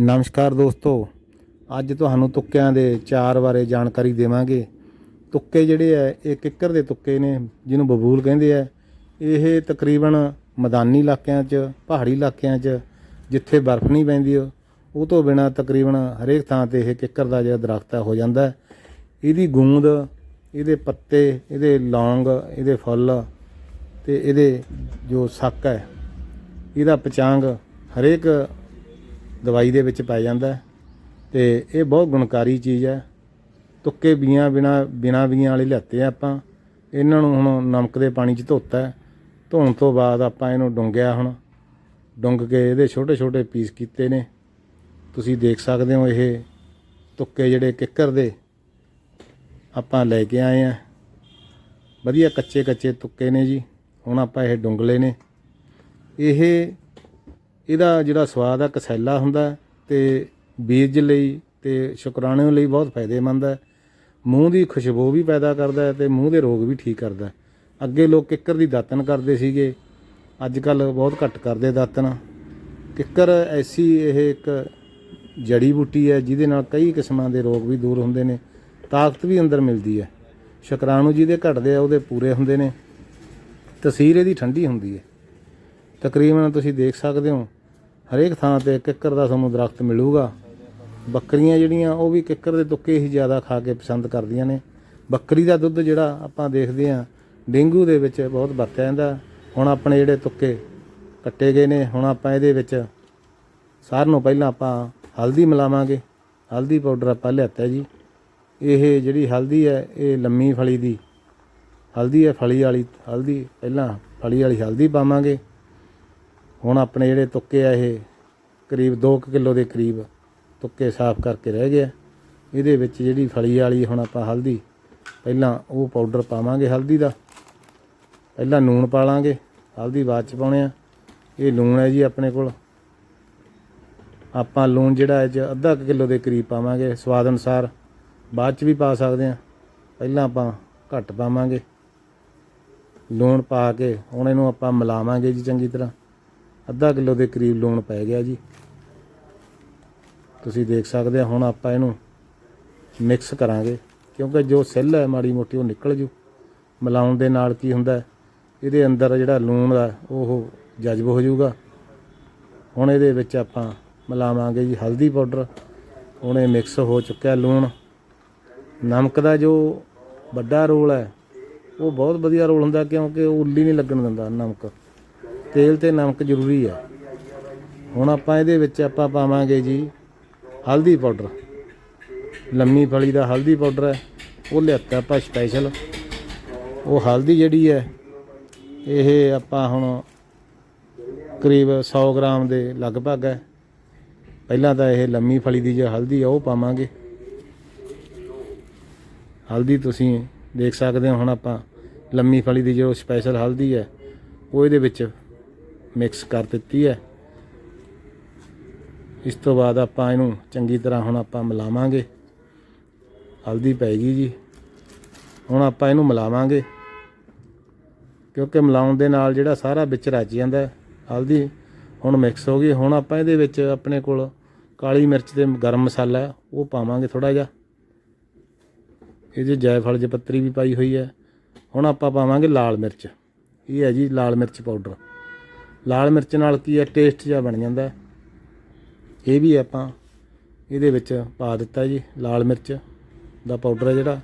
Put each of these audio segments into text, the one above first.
ਨਮਸਕਾਰ ਦੋਸਤੋ, ਅੱਜ ਤੁਹਾਨੂੰ ਤੁੱਕਿਆਂ ਦੇ ਚਾਰ ਬਾਰੇ ਜਾਣਕਾਰੀ ਦੇਵਾਂਗੇ। ਤੁੱਕੇ ਜਿਹੜੇ ਆ, ਇਹ ਕਿੱਕਰ ਦੇ ਤੁੱਕੇ ਨੇ, ਜਿਹਨੂੰ ਬਬੂਲ ਕਹਿੰਦੇ ਆ। ਇਹ ਤਕਰੀਬਨ ਮੈਦਾਨੀ ਇਲਾਕਿਆਂ 'ਚ, ਪਹਾੜੀ ਇਲਾਕਿਆਂ 'ਚ, ਜਿੱਥੇ ਬਰਫ਼ ਨਹੀਂ ਪੈਂਦੀ, ਉਹ ਤੋਂ ਬਿਨਾ ਤਕਰੀਬਨ ਹਰੇਕ ਥਾਂ ਤੇ ਇਹ ਕਿੱਕਰ ਦਾ ਜਿਹੜਾ ਦਰਖਤ ਹੋ ਜਾਂਦਾ ਇਹਦੀ ਗੂੰਦ, ਇਹਦੇ ਪੱਤੇ, ਇਹਦੇ ਲੌਂਗ, ਇਹਦੇ ਫੁੱਲ ਤੇ ਇਹਦੇ ਜੋ ਸੱਕ ਹੈ, ਇਹਦਾ ਪਚਾਂਗ ਹਰੇਕ ਦਵਾਈ ਦੇ ਵਿੱਚ ਪੈ ਜਾਂਦਾ ਹੈ। ਤੇ ਇਹ ਬਹੁਤ ਗੁਣਕਾਰੀ ਚੀਜ਼ ਹੈ। ਤੁੱਕੇ ਬੀਆਂ ਬਿਨਾ ਬਿਨਾ ਬੀਆਂ ਵਾਲੇ ਲਿਆਤੇ ਆ ਆਪਾਂ। ਇਹਨਾਂ ਨੂੰ ਹੁਣ ਨਮਕ ਦੇ ਪਾਣੀ 'ਚ ਧੋਤਾ ਧੋਣ ਤੋਂ ਬਾਅਦ ਆਪਾਂ ਇਹਨੂੰ ਡੁੰਗਿਆ ਹੁਣ। ਡੁੰਗ ਕੇ ਇਹਦੇ ਛੋਟੇ ਛੋਟੇ ਪੀਸ ਕੀਤੇ ਨੇ। ਤੁਸੀਂ ਦੇਖ ਸਕਦੇ ਹੋ ਇਹ ਤੁੱਕੇ ਜਿਹੜੇ ਕਿੱਕਰ ਦੇ ਆਪਾਂ ਲੈ ਕੇ ਆਏ ਆ। ਵਧੀਆ ਕੱਚੇ ਕੱਚੇ ਤੁੱਕੇ ਨੇ ਜੀ। ਹੁਣ ਆਪਾਂ ਇਹ ਡੁੰਗਲੇ ਨੇ। ਇਹ ਇਹਦਾ ਜਿਹੜਾ ਸਵਾਦ ਆ, ਕਸੈਲਾ ਹੁੰਦਾ ਹੈ ਤੇ ਬੀਜ ਲਈ ਤੇ ਸ਼ੁਕਰਾਣੂ ਲਈ ਬਹੁਤ ਫਾਇਦੇਮੰਦ ਹੈ। ਮੂੰਹ ਦੀ ਖੁਸ਼ਬੂ ਵੀ ਪੈਦਾ ਕਰਦਾ ਹੈ ਤੇ ਮੂੰਹ ਦੇ ਰੋਗ ਵੀ ਠੀਕ ਕਰਦਾ ਹੈ। ਅੱਗੇ ਲੋਕ ਕਿੱਕਰ ਦੀ ਦਾਤਨ ਕਰਦੇ ਸੀਗੇ। ਅੱਜ ਕੱਲ ਬਹੁਤ ਘੱਟ ਕਰਦੇ ਦਾਤਨ ਕਿੱਕਰ ਐਸੀ ਇਹ ਇੱਕ ਜੜੀ ਬੂਟੀ ਹੈ, ਜਿਹਦੇ ਨਾਲ ਕਈ ਕਿਸਮਾਂ ਦੇ ਰੋਗ ਵੀ ਦੂਰ ਹੁੰਦੇ ਨੇ। ਤਾਕਤ ਵੀ ਅੰਦਰ ਮਿਲਦੀ ਹੈ। ਸ਼ੁਕਰਾਣੂ ਜਿਹਦੇ ਘਟਦੇ ਆ, ਉਹਦੇ ਪੂਰੇ ਹੁੰਦੇ ਨੇ। ਤਸੀਰ ਇਹਦੀ ਠੰਡੀ ਹੁੰਦੀ ਹੈ। ਤਕਰੀਬਨ ਤੁਸੀਂ ਦੇਖ ਸਕਦੇ ਹੋ ਹਰੇਕ ਥਾਂ ਤੇ ਕਿੱਕਰ ਦਾ ਤੁਹਾਨੂੰ ਦਰਖਤ ਮਿਲੂਗਾ। ਬੱਕਰੀਆਂ ਜਿਹੜੀਆਂ, ਉਹ ਵੀ ਕਿੱਕਰ ਦੇ ਤੁੱਕੇ ਹੀ ਜ਼ਿਆਦਾ ਖਾ ਕੇ ਪਸੰਦ ਕਰਦੀਆਂ ਨੇ। ਬੱਕਰੀ ਦਾ ਦੁੱਧ ਜਿਹੜਾ ਆਪਾਂ ਦੇਖਦੇ ਹਾਂ, ਡੇਂਗੂ ਦੇ ਵਿੱਚ ਬਹੁਤ ਵਰਤਿਆ ਜਾਂਦਾ। ਹੁਣ ਆਪਣੇ ਜਿਹੜੇ ਤੁੱਕੇ ਕੱਟੇ ਗਏ ਨੇ, ਹੁਣ ਆਪਾਂ ਇਹਦੇ ਵਿੱਚ ਸਾਰਿਆਂ ਨੂੰ ਪਹਿਲਾਂ ਆਪਾਂ ਹਲਦੀ ਮਿਲਾਵਾਂਗੇ। ਹਲਦੀ ਪਾਊਡਰ ਆਪਾਂ ਲਿਆਤਾ ਜੀ। ਇਹ ਜਿਹੜੀ ਹਲਦੀ ਹੈ, ਇਹ ਲੰਮੀ ਫਲੀ ਦੀ, ਹਲਦੀ ਹੈ ਫਲੀ ਵਾਲੀ, ਹਲਦੀ, ਪਹਿਲਾਂ ਫਲੀ ਵਾਲੀ ਹਲਦੀ ਪਾਵਾਂਗੇ। ਹੁਣ ਆਪਣੇ ਜਿਹੜੇ ਤੁੱਕੇ ਆ ਇਹ, ਕਰੀਬ 2 ਕਿਲੋ ਦੇ ਕਰੀਬ ਤੁੱਕੇ ਸਾਫ਼ ਕਰਕੇ ਰਹਿ ਗਏ ਇਹਦੇ ਵਿੱਚ ਜਿਹੜੀ ਫਲੀ ਵਾਲੀ ਹੁਣ ਆਪਾਂ ਹਲਦੀ, ਪਹਿਲਾਂ ਉਹ ਪਾਊਡਰ ਪਾਵਾਂਗੇ ਹਲਦੀ ਦਾ। ਪਹਿਲਾਂ ਨੂਣ ਪਾ ਲਾਂਗੇ, ਹਲਦੀ ਬਾਅਦ ਚ ਪਾਉਣੇ ਆ। ਇਹ ਲੂਣ ਹੈ ਜੀ ਆਪਣੇ ਕੋਲ। ਆਪਾਂ ਲੂਣ ਜਿਹੜਾ ਇਹ 'ਚ ਅੱਧਾ ਕੁ ਕਿਲੋ ਦੇ ਕਰੀਬ ਪਾਵਾਂਗੇ, ਸਵਾਦ ਅਨੁਸਾਰ। ਬਾਅਦ ਚ ਵੀ ਪਾ ਸਕਦੇ ਆ। ਪਹਿਲਾਂ ਆਪਾਂ ਘੱਟ ਪਾਵਾਂਗੇ। ਲੂਣ ਪਾ ਕੇ ਹੁਣ ਇਹਨੂੰ ਆਪਾਂ ਮਿਲਾਵਾਂਗੇ ਜੀ ਚੰਗੀ ਤਰ੍ਹਾਂ। ਅੱਧਾ ਕਿਲੋ ਦੇ ਕਰੀਬ ਲੂਣ ਪੈ ਗਿਆ ਜੀ। ਤੁਸੀਂ ਦੇਖ ਸਕਦੇ ਆ, ਹੁਣ ਆਪਾਂ ਇਹਨੂੰ ਮਿਕਸ ਕਰਾਂਗੇ, ਕਿਉਂਕਿ ਜੋ ਸੈੱਲ ਹੈ ਮਾੜੀ ਮੋਟੀ ਉਹ ਨਿਕਲ ਜੂ। ਮਿਲਾਉਣ ਦੇ ਨਾਲ ਕੀ ਹੁੰਦਾ ਇਹਦੇ ਅੰਦਰ ਜਿਹੜਾ ਲੂਣ ਹੈ ਉਹ ਜਜ਼ਬ ਹੋ ਜਾਊਗਾ ਹੁਣ ਇਹਦੇ ਵਿੱਚ ਆਪਾਂ ਮਿਲਾਵਾਂਗੇ ਜੀ ਹਲਦੀ ਪਾਊਡਰ। ਹੁਣ ਇਹ ਮਿਕਸ ਹੋ ਚੁੱਕਿਆ ਲੂਣ। ਨਮਕ ਦਾ ਜੋ ਵੱਡਾ ਰੋਲ ਹੈ, ਉਹ ਬਹੁਤ ਵਧੀਆ ਰੋਲ ਹੁੰਦਾ, ਕਿਉਂਕਿ ਉਹ ਉੱਲੀ ਨਹੀਂ ਲੱਗਣ ਦਿੰਦਾ ਨਮਕ। ਤੇਲ ਤੇ ਨਮਕ ਜ਼ਰੂਰੀ ਹੈ ਹੁਣ ਆਪਾਂ ਇਹਦੇ ਵਿੱਚ ਆਪਾਂ ਪਾਵਾਂਗੇ ਜੀ ਹਲਦੀ ਪਾਊਡਰ। ਲੰਮੀ ਫਲੀ ਦਾ ਹਲਦੀ ਪਾਊਡਰ ਹੈ, ਉਹ ਲਿਆਤਾ ਆਪਾਂ ਸਪੈਸ਼ਲ ਉਹ ਹਲਦੀ ਜਿਹੜੀ ਹੈ, ਇਹ ਆਪਾਂ ਹੁਣ ਕਰੀਬ 100 ਗ੍ਰਾਮ ਦੇ ਲਗਭਗ ਹੈ। ਪਹਿਲਾਂ ਤਾਂ ਇਹ ਲੰਮੀ ਫਲੀ ਦੀ ਜੋ ਹਲਦੀ ਆ, ਉਹ ਪਾਵਾਂਗੇ। ਹਲਦੀ ਤੁਸੀਂ ਦੇਖ ਸਕਦੇ ਹੋ, ਹੁਣ ਆਪਾਂ ਲੰਮੀ ਫਲੀ ਦੀ ਜੋ ਸਪੈਸ਼ਲ ਹਲਦੀ ਹੈ, ਉਹ ਇਹਦੇ ਵਿੱਚ ਮਿਕਸ ਕਰ ਦਿੱਤੀ ਹੈ। ਇਸ ਤੋਂ ਬਾਅਦ ਆਪਾਂ ਇਹਨੂੰ ਚੰਗੀ ਤਰ੍ਹਾਂ ਹੁਣ ਆਪਾਂ ਮਿਲਾਵਾਂਗੇ। ਹਲਦੀ ਪੈ ਗਈ ਜੀ। ਹੁਣ ਆਪਾਂ ਇਹਨੂੰ ਮਿਲਾਵਾਂਗੇ। ਕਿਉਂਕਿ ਮਿਲਾਉਣ ਦੇ ਨਾਲ ਜਿਹੜਾ ਸਾਰਾ ਵਿੱਚ ਰਚ ਜਾਂਦਾ ਹਲਦੀ ਹੁਣ ਮਿਕਸ ਹੋ ਗਈ। ਹੁਣ ਆਪਾਂ ਇਹਦੇ ਵਿੱਚ ਆਪਣੇ ਕੋਲ ਕਾਲੀ ਮਿਰਚ ਤੇ ਗਰਮ ਮਸਾਲਾ ਉਹ ਪਾਵਾਂਗੇ ਥੋੜਾ ਜਿਹਾ। ਇਹਦੇ ਜਾਇਫਲ ਜਪੱਤਰੀ ਵੀ ਪਾਈ ਹੋਈ ਹੈ। ਹੁਣ ਆਪਾਂ ਪਾਵਾਂਗੇ ਲਾਲ ਮਿਰਚ। ਇਹ ਹੈ ਜੀ ਲਾਲ ਮਿਰਚ ਪਾਊਡਰ। ਲਾਲ ਮਿਰਚ ਨਾਲ ਕੀ ਹੈ ਟੇਸਟ ਜਿਹਾ ਬਣ ਜਾਂਦਾ। ਇਹ ਵੀ ਆਪਾਂ ਇਹਦੇ ਵਿੱਚ ਪਾ ਦਿੱਤਾ ਜੀ, ਲਾਲ ਮਿਰਚ ਦਾ ਪਾਊਡਰ ਹੈ ਜਿਹੜਾ।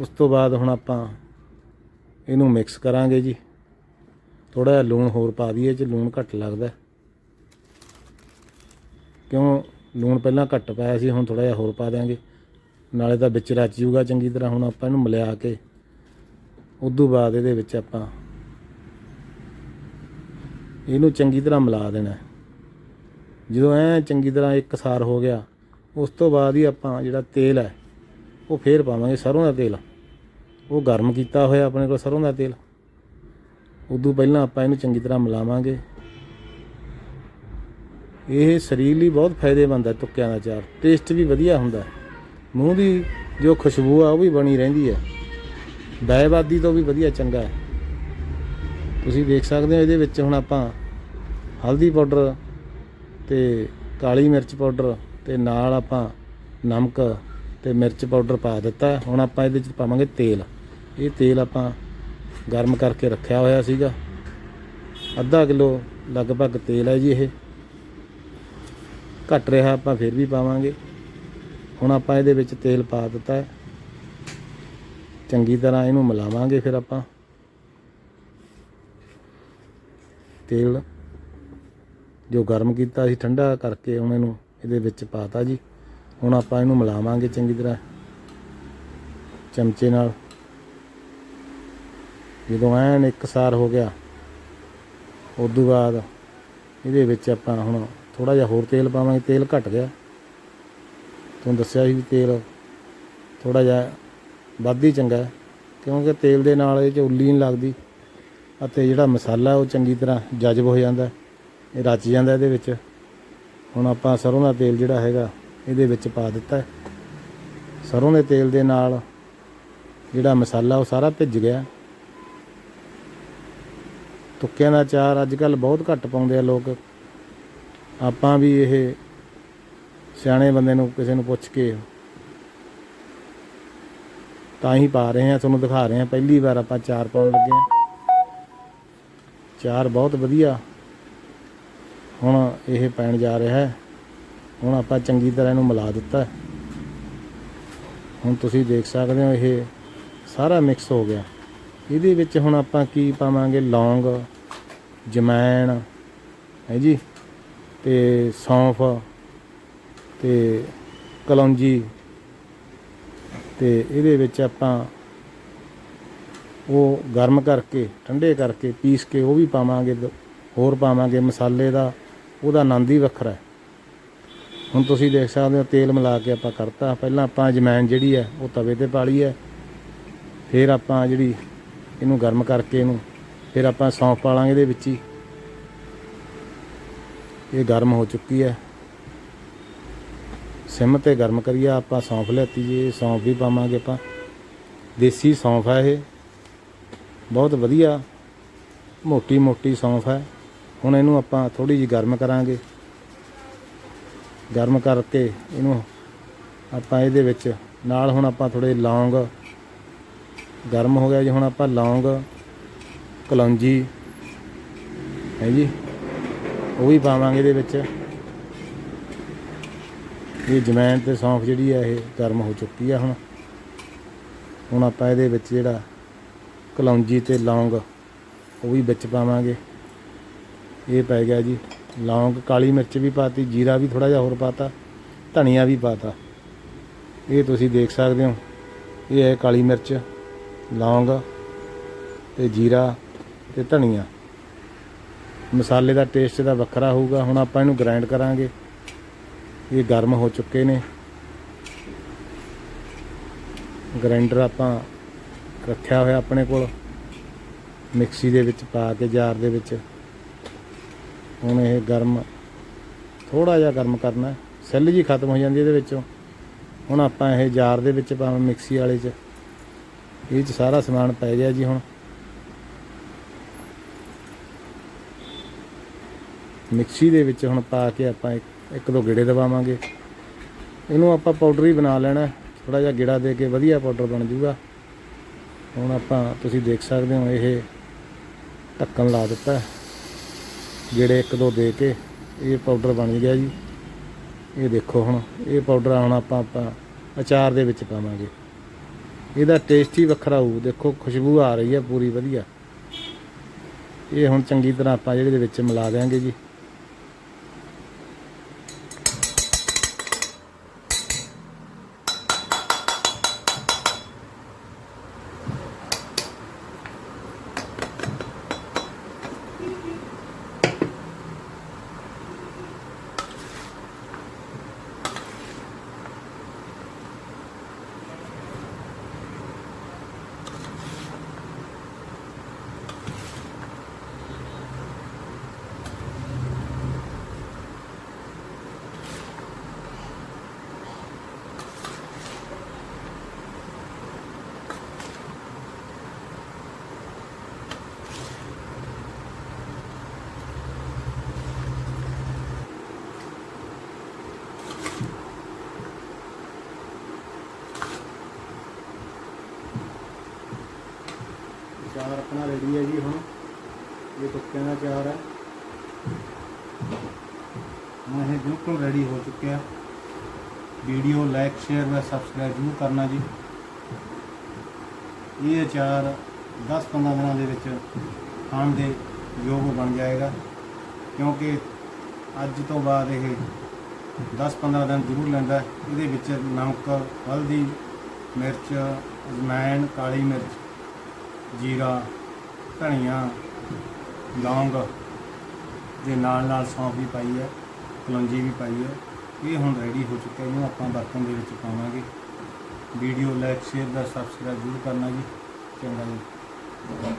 ਉਸ ਤੋਂ ਬਾਅਦ ਹੁਣ ਆਪਾਂ ਇਹਨੂੰ ਮਿਕਸ ਕਰਾਂਗੇ ਜੀ। ਥੋੜਾ ਜਿਹਾ ਲੂਣ ਹੋਰ ਪਾ ਦਈਏ ਜੇ ਲੂਣ ਘੱਟ ਲੱਗਦਾ। ਕਿਉਂ? ਲੂਣ ਪਹਿਲਾਂ ਘੱਟ ਪਾਇਆ ਸੀ, ਹੁਣ ਥੋੜਾ ਜਿਹਾ ਹੋਰ ਪਾ ਦਿਆਂਗੇ। ਨਾਲੇ ਤਾਂ ਵਿੱਚ ਰਚ ਜੂਗਾ ਚੰਗੀ ਤਰ੍ਹਾਂ, ਹੁਣ ਆਪਾਂ ਇਹਨੂੰ ਮਿਲਾ ਕੇ। ਉਦੋਂ ਬਾਅਦ ਇਹਦੇ ਵਿੱਚ ਆਪਾਂ ਇਹਨੂੰ ਚੰਗੀ ਤਰ੍ਹਾਂ ਮਿਲਾ ਦੇਣਾ ਜਦੋਂ ਐ ਚੰਗੀ ਤਰ੍ਹਾਂ ਇੱਕਸਾਰ ਹੋ ਗਿਆ, ਉਸ ਤੋਂ ਬਾਅਦ ਹੀ ਆਪਾਂ ਜਿਹੜਾ ਤੇਲ ਹੈ, ਉਹ ਫੇਰ ਪਾਵਾਂਗੇ ਸਰੋਂ ਦਾ ਤੇਲ। ਉਹ ਗਰਮ ਕੀਤਾ ਹੋਇਆ ਆਪਣੇ ਕੋਲ ਸਰੋਂ ਦਾ ਤੇਲ। ਉਦੋਂ ਪਹਿਲਾਂ ਆਪਾਂ ਇਹਨੂੰ ਚੰਗੀ ਤਰ੍ਹਾਂ ਮਿਲਾਵਾਂਗੇ। ਇਹ ਸਰੀਰ ਲਈ ਬਹੁਤ ਫਾਇਦੇਮੰਦ ਹੈ ਤੁੱਕਿਆਂ ਦਾ ਚਾਰ। ਟੇਸਟ ਵੀ ਵਧੀਆ ਹੁੰਦਾ ਮੂੰਹ ਦੀ ਜੋ ਖੁਸ਼ਬੂ ਆ, ਉਹ ਵੀ ਬਣੀ ਰਹਿੰਦੀ ਹੈ। ਦਾਇਵਾਦੀ ਤੋਂ ਵੀ ਵਧੀਆ ਚੰਗਾ ਹੈ। ਤੁਸੀਂ ਦੇਖ ਸਕਦੇ ਹੋ ਇਹਦੇ ਵਿੱਚ ਹੁਣ ਆਪਾਂ ਹਲਦੀ ਪਾਊਡਰ ਤੇ ਕਾਲੀ ਮਿਰਚ ਪਾਊਡਰ ਤੇ ਨਾਲ ਆਪਾਂ ਨਮਕ ਤੇ ਮਿਰਚ ਪਾਊਡਰ ਪਾ ਦਿੱਤਾ। ਹੁਣ ਆਪਾਂ ਇਹਦੇ ਚ ਪਾਵਾਂਗੇ ਤੇਲ। ਇਹ ਤੇਲ ਆਪਾਂ ਗਰਮ ਕਰਕੇ ਰੱਖਿਆ ਹੋਇਆ ਸੀਗਾ। ਅੱਧਾ ਕਿਲੋ ਲਗਭਗ ਤੇਲ ਹੈ ਜੀ ਇਹ। ਘਟ ਰਿਹਾ ਆਪਾਂ ਫਿਰ ਵੀ ਪਾਵਾਂਗੇ। ਹੁਣ ਆਪਾਂ ਇਹਦੇ ਵਿੱਚ ਤੇਲ ਪਾ ਦਿੱਤਾ। ਚੰਗੀ ਤਰ੍ਹਾਂ ਇਹਨੂੰ ਮਿਲਾਵਾਂਗੇ ਫਿਰ ਆਪਾਂ। ਤੇਲ ਜੋ ਗਰਮ ਕੀਤਾ ਸੀ, ਠੰਡਾ ਕਰਕੇ ਹੁਣ ਇਹਨੂੰ ਇਹਦੇ ਵਿੱਚ ਪਾਤਾ ਜੀ। ਹੁਣ ਆਪਾਂ ਇਹਨੂੰ ਮਿਲਾਵਾਂਗੇ ਚੰਗੀ ਤਰ੍ਹਾਂ ਚਮਚੇ ਨਾਲ। ਜਦੋਂ ਐਨ ਇੱਕਸਾਰ ਹੋ ਗਿਆ ਉਸ ਤੋਂ ਬਾਅਦ ਇਹਦੇ ਵਿੱਚ ਆਪਾਂ ਹੁਣ ਥੋੜਾ ਜਿਹਾ ਹੋਰ ਤੇਲ ਪਾਵਾਂਗੇ। ਤੇਲ ਘਟ ਗਿਆ। ਤੁਹਾਨੂੰ ਦੱਸਿਆ ਸੀ ਵੀ ਤੇਲ ਥੋੜਾ ਜਿਹਾ ਵੱਧ ਹੀ ਚੰਗਾ ਕਿਉਂਕਿ ਤੇਲ ਦੇ ਨਾਲ ਇਹ 'ਚ ਉੱਲੀ ਨਹੀਂ ਲੱਗਦੀ। ਅਤੇ ਜਿਹੜਾ ਮਸਾਲਾ ਉਹ ਚੰਗੀ ਤਰ੍ਹਾਂ ਜਜ਼ਬ ਹੋ ਜਾਂਦਾ, ਇਹ ਰਚ ਜਾਂਦਾ ਇਹਦੇ ਵਿੱਚ। ਹੁਣ ਆਪਾਂ ਸਰੋਂ ਦਾ ਤੇਲ ਜਿਹੜਾ ਹੈਗਾ, ਇਹਦੇ ਵਿੱਚ ਪਾ ਦਿੱਤਾ। ਹੈ। ਸਰੋਂ ਦੇ ਤੇਲ ਦੇ ਨਾਲ ਜਿਹੜਾ ਮਸਾਲਾ ਉਹ ਸਾਰਾ ਭਿੱਜ ਗਿਆ। ਤੁੱਕਿਆਂ ਦਾ ਚਾਰ ਅੱਜ ਕੱਲ ਬਹੁਤ ਘੱਟ ਪਾਉਂਦੇ ਆ ਲੋਕ। ਆਪਾਂ ਵੀ ਇਹ ਸਿਆਣੇ ਬੰਦੇ ਨੂੰ ਕਿਸੇ ਨੂੰ ਪੁੱਛ ਕੇ ਤਾਂ ਹੀ ਪਾ ਰਹੇ ਹਾਂ, ਤੁਹਾਨੂੰ ਦਿਖਾ ਰਹੇ ਹਾਂ। ਪਹਿਲੀ ਵਾਰ ਆਪਾਂ ਚਾਰ ਪਾਉਣ ਲੱਗੇ ਹਾਂ। ਚਾਰ ਬਹੁਤ ਵਧੀਆ। ਹੁਣ ਇਹ ਪੈਣ ਜਾ ਰਿਹਾ ਹੈ। ਹੁਣ ਆਪਾਂ ਚੰਗੀ ਤਰ੍ਹਾਂ ਇਹਨੂੰ ਮਿਲਾ ਦਿੱਤਾ ਹੁਣ ਤੁਸੀਂ ਦੇਖ ਸਕਦੇ ਹੋ, ਇਹ ਸਾਰਾ ਮਿਕਸ ਹੋ ਗਿਆ। ਇਹਦੇ ਵਿੱਚ ਹੁਣ ਆਪਾਂ ਕੀ ਪਾਵਾਂਗੇ? ਲੌਂਗ, ਜਮੈਣ, ਹੈ ਜੀ? ਤੇ ਸੌਂਫ ਤੇ ਕਲੌਂਜੀ ਤੇ ਇਹਦੇ ਵਿੱਚ ਆਪਾਂ ਉਹ ਗਰਮ ਕਰਕੇ, ਠੰਡੇ ਕਰਕੇ ਪੀਸ ਕੇ ਉਹ ਵੀ ਪਾਵਾਂਗੇ, ਦ- ਹੋਰ ਪਾਵਾਂਗੇ, ਮਸਾਲੇ ਦਾ, ਉਹਦਾ ਆਨੰਦ ਹੀ ਵੱਖਰਾ ਹੈ। ਹੁਣ ਤੁਸੀਂ ਦੇਖ ਸਕਦੇ ਹੋ, ਤੇਲ ਮਿਲਾ ਕੇ ਆਪਾਂ ਕਰਤਾ। ਪਹਿਲਾਂ ਆਪਾਂ ਜਮੈਨ ਜਿਹੜੀ ਹੈ, ਉਹ ਤਵੇ ਤੇ ਪਾ ਲਈ ਹੈ। ਫਿਰ ਆਪਾਂ ਜਿਹੜੀ ਇਹਨੂੰ ਗਰਮ ਕਰਕੇ ਇਹਨੂੰ, ਫਿਰ ਆਪਾਂ ਸੌਂਫ ਪਾ ਲਾਂਗੇ ਇਹਦੇ ਵਿੱਚ ਹੀ। ਇਹ ਗਰਮ ਹੋ ਚੁੱਕੀ ਹੈ। ਸਿਮ ਤੇ ਗਰਮ ਕਰੀਏ ਆਪਾਂ, ਸੌਂਫ ਲੈਤੀ ਜੀ ਇਹ ਸੌਂਫ ਵੀ ਪਾਵਾਂਗੇ ਆਪਾਂ। ਦੇਸੀ ਸੌਂਫ ਹੈ ਇਹ। ਬਹੁਤ ਵਧੀਆ ਮੋਟੀ ਮੋਟੀ ਸੌਂਫ ਹੈ। ਹੁਣ ਇਹਨੂੰ ਆਪਾਂ ਥੋੜੀ ਜਿਹੀ ਗਰਮ ਕਰਾਂਗੇ। ਗਰਮ ਕਰਕੇ ਇਹਨੂੰ ਆਪਾਂ ਇਹਦੇ ਵਿੱਚ, ਨਾਲ ਹੁਣ ਆਪਾਂ ਥੋੜੇ ਲੌਂਗ, ਗਰਮ ਹੋ ਗਿਆ ਜੀ, ਹੁਣ ਆਪਾਂ ਲੌਂਗ, ਕਲੌਂਜੀ, ਹੈ ਜੀ, ਉਹ ਵੀ ਪਾਵਾਂਗੇ ਇਹਦੇ ਵਿੱਚ। ਇਹ ਜਮੈਨ ਤੇ ਸੌਂਫ ਜਿਹੜੀ ਹੈ, ਇਹ ਗਰਮ ਹੋ ਚੁੱਕੀ ਆ ਹੁਣ। ਹੁਣ ਆਪਾਂ ਇਹਦੇ ਵਿੱਚ ਜਿਹੜਾ ਕਲੌਂਜੀ ਤੇ ਲੌਂਗ, ਉਹ ਵੀ ਵਿੱਚ ਪਾਵਾਂਗੇ। ਇਹ ਪੈ ਗਿਆ ਜੀ। ਲੌਂਗ ਕਾਲੀ ਮਿਰਚ ਵੀ ਪਾਤੀ, ਜੀਰਾ ਵੀ ਥੋੜਾ ਜਿਹਾ ਹੋਰ ਪਾਤਾ, ਧਨੀਆ ਵੀ ਪਾਤਾ। ਇਹ ਤੁਸੀਂ ਦੇਖ ਸਕਦੇ ਹੋ। ਇਹ ਹੈ ਕਾਲੀ ਮਿਰਚ, ਲੌਂਗ ਤੇ ਜੀਰਾ ਤੇ ਧਨੀਆ। ਮਸਾਲੇ ਦਾ ਟੇਸਟ ਦਾ ਵੱਖਰਾ ਹੋਊਗਾ। ਹੁਣ ਆਪਾਂ ਇਹਨੂੰ ਗ੍ਰਾਈਂਡ ਕਰਾਂਗੇ। ਇਹ ਗਰਮ ਹੋ ਚੁੱਕੇ ਨੇ। ਗ੍ਰਾਈਂਡਰ ਆਪਾਂ ਰੱਖਿਆ ਹੋਇਆ ਆਪਣੇ ਕੋਲ। ਮਿਕਸੀ ਦੇ ਵਿੱਚ ਪਾ ਕੇ, ਜਾਰ ਦੇ ਵਿੱਚ। ਹੁਣ ਇਹ ਗਰਮ ਥੋੜਾ ਜਿਹਾ ਗਰਮ ਕਰਨਾ। ਸੈੱਲ ਜੀ ਖਤਮ ਹੋ ਜਾਂਦੀ ਇਹਦੇ ਵਿੱਚੋਂ। ਹੁਣ ਆਪਾਂ ਇਹ ਜਾਰ ਦੇ ਵਿੱਚ ਪਾਵਾਂ ਮਿਕਸੀ ਵਾਲੇ 'ਚ। ਇਹ 'ਚ ਸਾਰਾ ਸਮਾਨ ਪੈ ਗਿਆ ਜੀ ਹੁਣ। ਮਿਕਸੀ ਦੇ ਵਿੱਚ ਹੁਣ ਪਾ ਕੇ ਆਪਾਂ ਇੱਕ- ਇੱਕ ਦੋ ਗੇੜੇ ਦਵਾਵਾਂਗੇ। ਇਹਨੂੰ ਆਪਾਂ ਪਾਊਡਰ ਹੀ ਬਣਾ ਲੈਣਾ। ਥੋੜਾ ਜਿਹਾ ਗੇੜਾ ਦੇ ਕੇ ਵਧੀਆ ਪਾਊਡਰ ਬਣ ਜਾਊਗਾ ਹੁਣ ਆਪਾਂ ਤੁਸੀਂ ਦੇਖ ਸਕਦੇ ਹੋ ਇਹ ਢੱਕਣ ਲਾ ਦਿੱਤਾ। ਜਿਹੜੇ ਇੱਕ ਦੋ ਦੇ ਕੇ ਇਹ ਪਾਊਡਰ ਬਣ ਗਿਆ ਜੀ। ਇਹ ਦੇਖੋ ਹੁਣ, ਇਹ ਪਾਊਡਰ ਹੁਣ ਆਪਾਂ ਆਪਾਂ ਅਚਾਰ ਦੇ ਵਿੱਚ ਪਾਵਾਂਗੇ। ਇਹਦਾ ਟੇਸਟ ਹੀ ਵੱਖਰਾ ਹੋਊ। ਦੇਖੋ, ਖੁਸ਼ਬੂ ਆ ਰਹੀ ਹੈ ਪੂਰੀ ਵਧੀਆ। ਇਹ ਹੁਣ ਚੰਗੀ ਤਰ੍ਹਾਂ ਆਪਾਂ ਇਹਦੇ ਵਿੱਚ ਮਿਲਾ ਦਿਆਂਗੇ ਜੀ। ਚਾਰ ਆਪਣਾ ਰੈਡੀ ਹੈ ਜੀ ਹੁਣ। ਇਹ ਤੁੱਕਿਆਂ ਦਾ ਚਾਰ ਹੈ। ਹੁਣ ਇਹ ਬਿਲਕੁਲ ਰੈਡੀ ਹੋ ਚੁੱਕਿਆ। Video like share và subscribe ਜ਼ਰੂਰ ਕਰਨਾ ਜੀ। ਇਹ ਅਚਾਰ 10-15 ਦਿਨਾਂ ਦੇ ਵਿੱਚ ਖਾਣ ਦੇ ਯੋਗ ਬਣ ਜਾਏਗਾ। ਕਿਉਂਕਿ ਅੱਜ ਤੋਂ ਬਾਅਦ ਇਹ 10-15 ਦਿਨ ਜ਼ਰੂਰ ਲੈਂਦਾ। ਇਹਦੇ ਵਿੱਚ ਨਮਕ, ਹਲਦੀ, ਮਿਰਚ ਅਜਵਾਇਣ ਕਾਲੀ ਮਿਰਚ ਜੀਰਾ, ਧਨੀਆ, ਲੌਂਗ ਦੇ ਨਾਲ ਨਾਲ ਸੌਂਫ ਵੀ ਪਾਈ ਹੈ, ਕਲੌਂਜੀ ਵੀ ਪਾਈ ਹੈ। ਇਹ ਹੁਣ ਰੈਡੀ ਹੋ ਚੁੱਕਾ, ਇਹਨੂੰ ਆਪਾਂ ਬਰਤਨ ਦੇ ਵਿੱਚ ਪਾਵਾਂਗੇ। ਵੀਡੀਓ ਲਾਈਕ ਸ਼ੇਅਰ ਦਾ ਸਬਸਕ੍ਰਾਈਬ ਜ਼ਰੂਰ ਕਰਨਾ ਜੀ। ਚੰਗਾ ਜੀ।